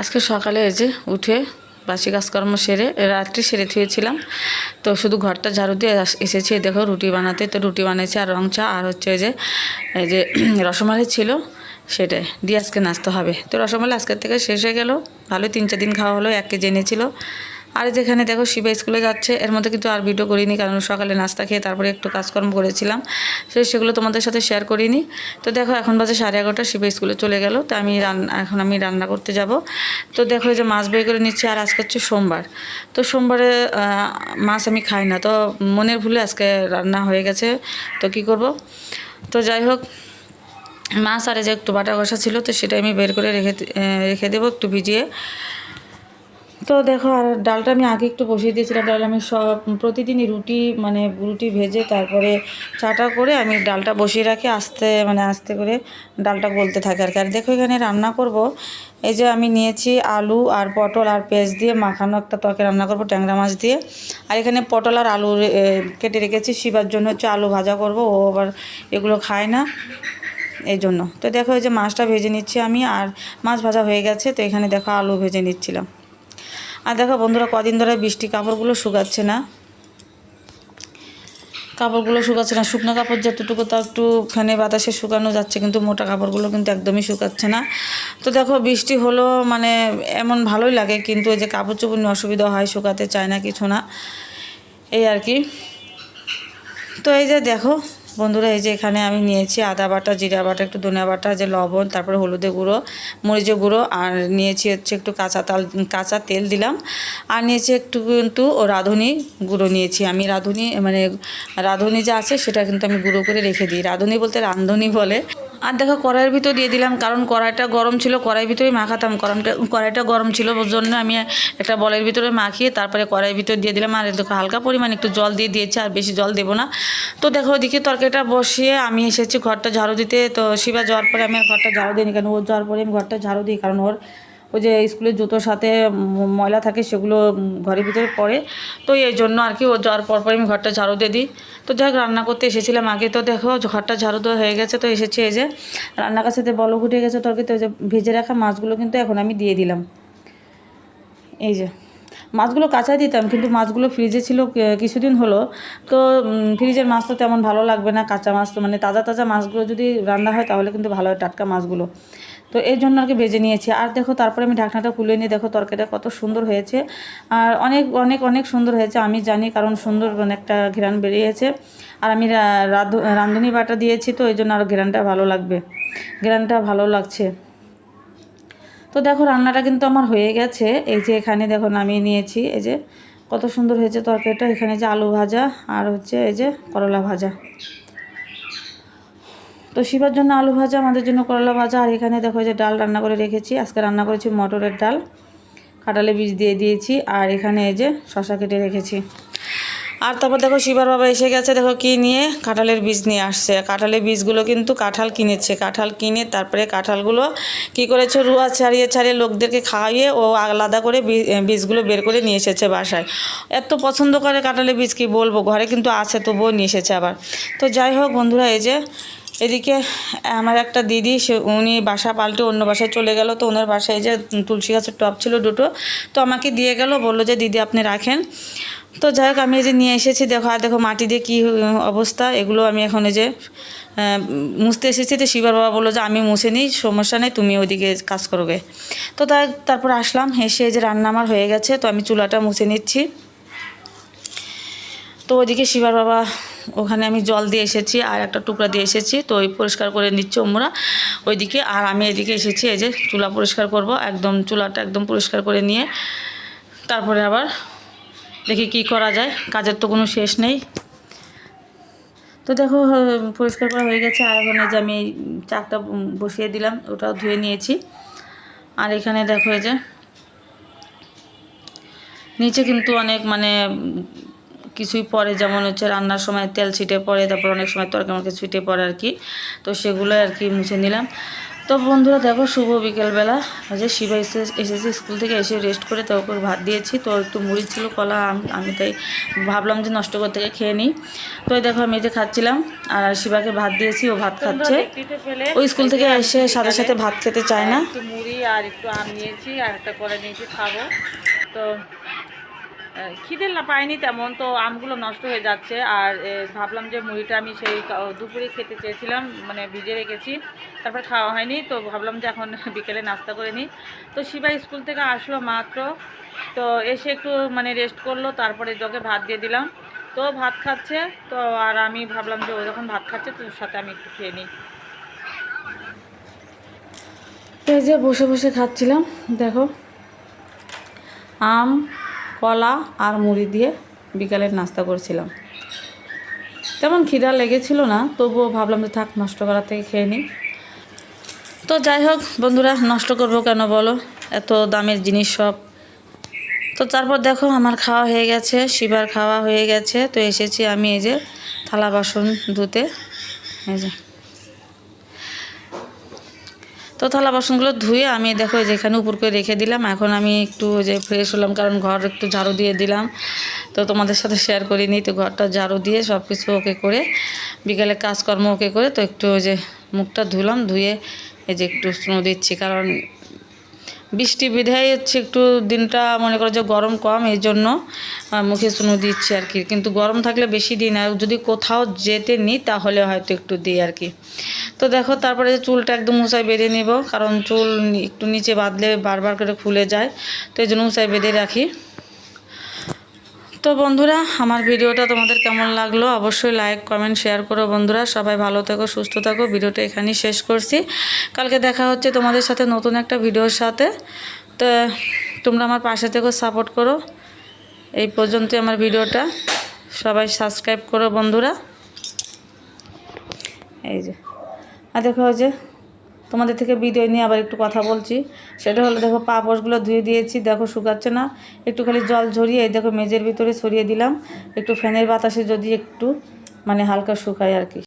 আজকে সকালে এই যে উঠে বাসি কাজকর্ম সেরে রাত্রি সেরে থুয়েছিলাম তো শুধু ঘরটা ঝাড়ু দিয়ে এসেছে দেখো রুটি বানাতে। তো রুটি বানিয়েছে আর রং চা আর হচ্ছে যে, এই যে রসমালাই ছিল সেটাই। দিয়ে আজকে নাচতে হবে। তো রসমালাই আজকের থেকে শেষ হয়ে গেল। ভালোই তিন চার দিন খাওয়া হলো, এক কেজি এনেছিল। আর যেখানে দেখো শিবা স্কুলে যাচ্ছে, এর মধ্যে কিন্তু আর ভিডিও করিনি, কারণ সকালে নাস্তা খেয়ে তারপরে একটু কাজকর্ম করেছিলাম। সে সেগুলো তোমাদের সাথে শেয়ার করিনি। তো দেখো, এখন বাজে সাড়ে এগারোটা, শিবা স্কুলে চলে গেল। তো আমি রান্না এখন আমি রান্না করতে যাব। তো দেখো যে মাছ বের করে নিচ্ছি, আর আজকে হচ্ছে সোমবার। তো সোমবারে মাছ আমি খাই না। তো মনের ভুলে আজকে রান্না হয়ে গেছে। তো কি করব? তো যাই হোক, মাছ আর যে একটু বাটা কষা ছিল, তো সেটা আমি বের করে রেখে রেখে দেবো একটু ভিজিয়ে। তো দেখো, আর ডালটা আমি আগে একটু বসিয়ে দিয়েছিলাম। ডাল আমি সব প্রতিদিনই রুটি মানে রুটি ভেজে তারপরে চাটা করে আমি ডালটা বসিয়ে রাখি, আস্তে মানে আস্তে করে ডালটা গলতে থাকে আর কি। আর দেখো, এখানে রান্না করব। এই যে আমি নিয়েছি আলু আর পটল আর পেঁয়াজ দিয়ে মাখানো একটা তরকারি রান্না করব, ট্যাংরা মাছ দিয়ে। আর এখানে পটল আর আলু কেটে রেখেছি, শিবার জন্য হচ্ছে আলু ভাজা করব, ও আবার এগুলো খায় না। এই জন্য। তো দেখো, এই যে মাছটা ভেজে নিচ্ছি আমি, আর মাছ ভাজা হয়ে গেছে, তো এখানে দেখো আলু ভেজে নিচ্ছিলাম। আর দেখো বন্ধুরা, কদিন ধরে বৃষ্টি, কাপড়গুলো শুকাচ্ছে না। কাপড়গুলো শুকাচ্ছে না। শুকনো কাপড় যতটুকু তা একটু ফ্যানে বাতাসে শুকানো যাচ্ছে, কিন্তু মোটা কাপড়গুলো কিন্তু একদমই শুকাচ্ছে না। তো দেখো, বৃষ্টি হলো মানে এমন ভালোই লাগে, কিন্তু ওই যে কাপড় চোপড় নিয়ে অসুবিধা হয়, শুকাতে চায় না কিছু না। এই আর কি। তো এই যে দেখো বন্ধুরা, এই যে এখানে আমি নিয়েছি আদা বাটা, জিরা বাটা, একটু ধনিয়া বাটা, যে লবণ, তারপরে হলুদে গুঁড়ো, মরিচের গুঁড়ো, আর নিয়েছি হচ্ছে একটু কাঁচা তাল, কাঁচা তেল দিলাম। আর নিয়েছি একটু কিন্তু ও রাঁধুনি গুঁড়ো নিয়েছি আমি। রাঁধুনি মানে রাঁধুনি যা আছে সেটা কিন্তু আমি গুঁড়ো করে রেখে দিই। রাঁধুনি বলতে রাঁধুনি বলে আর দেখো কড়াইয়ের ভিতর দিয়ে দিলাম, কারণ কড়াইটা গরম ছিল, কড়াইয়ের ভিতরেই মাখাতাম। কারণ কড়াইটা গরম ছিল, ওর জন্য আমি একটা বলের ভিতরে মাখিয়ে তারপরে কড়াইয়ের ভিতর দিয়ে দিলাম। আর দেখো হালকা পরিমাণ একটু জল দিয়ে দিয়েছি, আর বেশি জল দেবো না। তো দেখো ওদিকে তরকারিটা বসিয়ে আমি এসেছি ঘরটা ঝাড়ু দিতে। তো শিবা যাওয়ার পরে আমি ঘরটা ঝাড়ু দিইনি কেন? ওর যাওয়ার পরে আমি ঘরটা ঝাড়ু দিই, কারণ ওর ওই যে স্কুলের জুতোর সাথে ময়লা থাকে সেগুলো ঘরের ভিতরে পড়ে। তো এই জন্য আর কি ও যাওয়ার পরপরই আমি ঘরটা ঝাড়ু দিয়ে দিই। তো যাই রান্না করতে এসেছিলাম আগে। তো দেখো ঘরটা ঝাড়ু দেওয়া হয়ে গেছে। তো এসেছে এই যে রান্নার কাছে বলো উঠে গেছে তরকারিতে। ওই যে ভেজে রাখা মাছগুলো কিন্তু এখন আমি দিয়ে দিলাম। এই যে মাছগুলো কাঁচাই দিতাম, কিন্তু মাছগুলো ফ্রিজে ছিল কিছুদিন হলো। তো ফ্রিজের মাছ তো তেমন ভালো লাগবে না, কাঁচা মাছ তো মানে তাজা তাজা মাছগুলো যদি রান্না হয় তাহলে কিন্তু ভালো হয়, টাটকা মাছগুলো। তো এই জন্য আর কি বেজে নিয়েছি। আর দেখো, তারপরে আমি ঢাকনাটা খুলে নিয়ে দেখো তরকারিটা কত সুন্দর হয়েছে। আর অনেক অনেক অনেক সুন্দর হয়েছে, আমি জানি কারণ সুন্দর মানে একটা ঘেরান বেরিয়েছে। আর আমি রাঁধুনি বাটা দিয়েছি, তো এই জন্য আরও ঘেরানটা ভালো লাগবে। ঘেরানটা ভালো লাগছে। তো দেখো, রান্নাটা কিন্তু আমার হয়ে গেছে। এই যে এখানে দেখো, নামিয়ে নিয়েছি। এই যে কত সুন্দর হয়েছে তরকারিটা। এখানে যে আলু ভাজা আর হচ্ছে এই যে করলা ভাজা। তো শিবার জন্য আলু ভাজা, আমাদের জন্য করলা ভাজা। আর এখানে দেখো যে ডাল রান্না করে রেখেছি। আজকে রান্না করেছি মটরের ডাল। কাঁঠালে বীজ দিয়ে দিয়েছি। আর এখানে এই যে শশা কেটে রেখেছি। আর তারপর দেখো শিবার বাবা এসে গেছে, দেখো কি নিয়ে, কাঁঠালের বীজ নিয়ে আসছে। কাঁঠালের বীজগুলো কিন্তু কাঁঠাল কিনেছে। কাঁঠাল কিনে তারপরে কাঁঠালগুলো কি করেছে, রুয়া ছাড়িয়ে ছাড়িয়ে লোকদেরকে খাইয়ে ও আলাদা করে বীজগুলো বের করে নিয়ে এসেছে বাসায়। এত পছন্দ করে কাঁঠালের বীজ, কি বলব, ঘরে কিন্তু আছে, তবুও নিয়ে এসেছে আবার। তো যাই হোক বন্ধুরা, এই যে এদিকে আমার একটা দিদি, সে, উনি বাসা পাল্টে অন্য বাসায় চলে গেল। তো ওনার বাসায় যে তুলসী গাছের টপ ছিল দুটো। তো আমাকে দিয়ে গেল, বলল যে, দিদি, আপনি রাখেন। তো যাই হোক, আমি এই যে নিয়ে এসেছি, দেখো, আর দেখো মাটি দিয়ে কী অবস্থা, এগুলো আমি এখন এই যে মুছতে এসেছি। তো শিবার বাবা বলল যে, আমি মুছে নিই, সমস্যা নেই, তুমি ওইদিকে কাজ করবে। তো তাই তারপর আসলাম এই যে রান্না আমার হয়ে গেছে, তো আমি চুলাটা মুছে নিচ্ছি। তো ওইদিকে শিবার বাবা, ওখানে আমি জল দিয়ে এসেছি, আর একটা টুকরা দিয়ে এসেছি, তো ওই পরিষ্কার করে নিচ্ছে ওমরা। ওইদিকে, আর আমি এদিকে এসেছি, এই যে চুলা পরিষ্কার করব, একদম চুলাটা একদম পরিষ্কার করে নিয়ে, তারপরে আবার দেখি কি করা যায়, কাজের তো কোনো শেষ নেই। তো দেখো পরিষ্কার করা হয়ে গেছে, আর এখানে যে আমি চাকটা বসিয়ে দিলাম, ওটাও ধুয়ে নিয়েছি। আর এখানে দেখো যে, নিচে কিন্তু অনেক মানে কিছুই পরে, যেমন হচ্ছে রান্নার সময় তেল ছিটে পড়ে, তারপর অনেক সময় তরকারি ছিটে পড়ে আর কি। তো সেগুলো আর কি মুছে নিলাম। তো বন্ধুরা দেখো শুভ বিকেলবেলা। আজ শিবা এসে এসেছে স্কুল থেকে এসে রেস্ট করে তো ওকে ভাত দিয়েছি। তো একটু মুড়ি ছিল কলা আম- আমি তাই ভাবলাম যে নষ্ট করতে খেয়ে নিই। তো দেখো আমি যে খাচ্ছিলাম আর শিবাকে ভাত দিয়েছি ও ভাত খাচ্ছে। ওই স্কুল থেকে এসে সাথে সাথে ভাত খেতে চায় না। মুড়ি আর একটু আম নিয়েছি আর একটা করে নিয়েছি খাব। তো খিদে পাইনি তেমন, তো আমগুলো নষ্ট হয়ে যাচ্ছে। আর ভাবলাম যে মুড়িটা আমি সেই দুপুরে খেতে চেয়েছিলাম মানে ভিজে রেখেছি, তারপর খাওয়া হয়নি, তো ভাবলাম যে এখন বিকেলে নাস্তা করে নিই। তো শিবা স্কুল থেকে আসলো মাত্র, তো এসে একটু মানে রেস্ট করল, তারপরে তোকে ভাত দিয়ে দিলাম। তো ভাত খাচ্ছে, তো আর আমি ভাবলাম যে ও যখন ভাত খাচ্ছে তোর সাথে আমি একটু খেয়ে নিই। এই যে বসে বসে খাচ্ছিলাম, দেখো। আম কলা আর মুড়ি দিয়ে বিকালের নাস্তা করছিলাম। তেমন খিদা লেগেছিল না, তবুও ভাবলাম যে থাক, নষ্ট করার থেকে খেয়ে নিই। তো যাই হোক, বন্ধুরা, নষ্ট করব কেন বলো? এত দামের জিনিস সব। তো তারপর দেখো, আমার খাওয়া হয়ে গেছে, শিবার খাওয়া হয়ে গেছে। তো এসেছি আমি এই যে থালা বাসন ধুতে। এই যে। তো থালা বাসনগুলো ধুয়ে আমি দেখো যেখানে উপর করে রেখে দিলাম। এখন আমি একটু যে ফ্রেশ হলাম, কারণ ঘর একটু ঝাড়ু দিয়ে দিলাম। তো তোমাদের সাথে শেয়ার করিনি, তো ঘরটা ঝাড়ু দিয়ে সব কিছু ওকে করে, বিকালে কাজকর্ম ওকে করে তো একটু যে মুখটা ধুলাম, ধুয়ে এই যে একটু স্নো দিচ্ছি, কারণ বৃষ্টি বিধায় হচ্ছে একটু দিনটা মনে করো যে গরম কম, এই জন্য মুখে শুনু দিচ্ছি আর কি। কিন্তু গরম থাকলে বেশি দিই না যদি কোথাও যেতে নিই তাহলে হয়তো একটু দিই আর কি। তো দেখো, তারপরে চুলটা একদম উঁচাই বেঁধে নিব, কারণ চুল একটু নিচে বাঁধলে বারবার করে খুলে যায়, তো এই জন্য উঁচাই বেঁধে রাখি। তো বন্ধুরা, আমার ভিডিওটা তোমাদের কেমন লাগল অবশ্যই লাইক কমেন্ট শেয়ার করো বন্ধুরা। সবাই ভালো থেকো, সুস্থ থাকো। ভিডিওটা এখানেই শেষ করছি। কালকে দেখা হচ্ছে তোমাদের সাথে নতুন একটা ভিডিওর সাথে। তো, তোমরা আমার পাশে থেকেও সাপোর্ট করো। এই পর্যন্তই আমার ভিডিওটা। সবাই সাবস্ক্রাইব করো বন্ধুরা। এই যে, আর দেখো যে তোমাদের থেকে ভিডিও নিয়ে আবার একটু কথা বলছি। সেটা হলো, দেখো পাপড়গুলো ধুয়ে দিয়েছি, দেখো, শুকাচ্ছে না। একটু খালি জল ঝরিয়ে দেখো মেজের ভিতরে ছড়িয়ে দিলাম। একটু ফ্যানের বাতাসে যদি একটু মানে হালকা শুকায় আর কি।